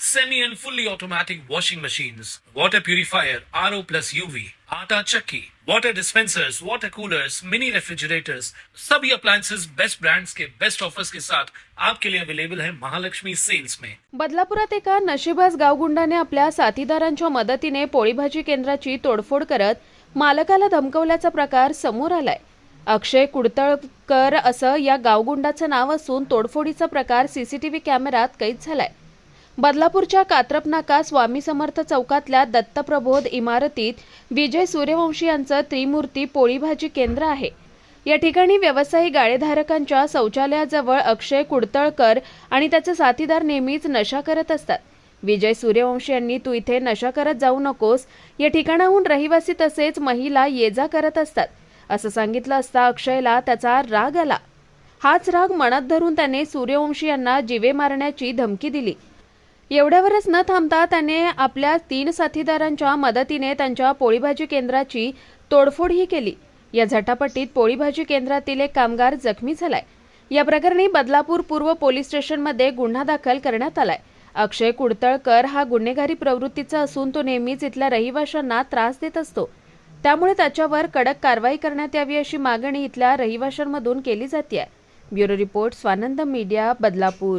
semi and fully automatic washing machines, water purifier, RO plus UV, आटा चक्की, water dispensers, water coolers, mini refrigerators, सभी appliances. Best brands के best offers के साथ आपके लिए अवेलेबल है महालक्ष्मी सेल्स में बदलापुरात एका नशिबाज गावगुंडाने आपल्या साथीदारांच्या मदतीने पोळीभाजी केंद्राची तोडफोड करत मालकाला धमकवल्याचा प्रकार समोर आलाय. अक्षय कुडतळकर असं या गावगुंडाचं नाव असून तोडफोडीचा प्रकार सीसीटीव्ही कॅमेरात कैद झालाय. बदलापूरच्या कात्रप नाका स्वामी समर्थ चौकातल्या दत्तप्रबोध इमारतीत विजय सूर्यवंशी यांचं त्रिमूर्ती पोळीभाजी केंद्र आहे. या ठिकाणी व्यावसायिक गाळेधारकांच्या शौचालयाजवळ अक्षय कुडतळकर आणि त्याचे साथीदार नेहमीच नशा करत असतात. विजय सूर्यवंशी यांनी तू इथे नशा करत जाऊ नकोस. या ठिकाणाहून रहिवासी तसेच महिला ये जा करत असतात. असं सांगितलं असता अक्षयला त्याचा राग आला. हाच राग मनात धरून त्याने सूर्यवंशी यांना जीवे मारण्याची धमकी दिली. एवढ्यावरच न थांबता त्याने आपल्या तीन साथीदारांच्या मदतीने त्यांच्या पोळीभाजी केंद्राची तोडफोडही केली. या झटापटीत पोळीभाजी केंद्रातील एक कामगार जखमी झालाय. या प्रकरणी बदलापूर पूर्व पोलीस स्टेशनमध्ये गुन्हा दाखल करण्यात आलाय. अक्षय कुडतळकर हा गुन्हेगारी प्रवृत्तीचा असून तो नेहमीच इथल्या रहिवाशांना त्रास देत असतो. त्यामुळे त्याच्यावर कडक कारवाई करण्यात यावी अशी मागणी इथल्या रहिवाशांमधून केली जाते bureau report Swanand media Badlapur.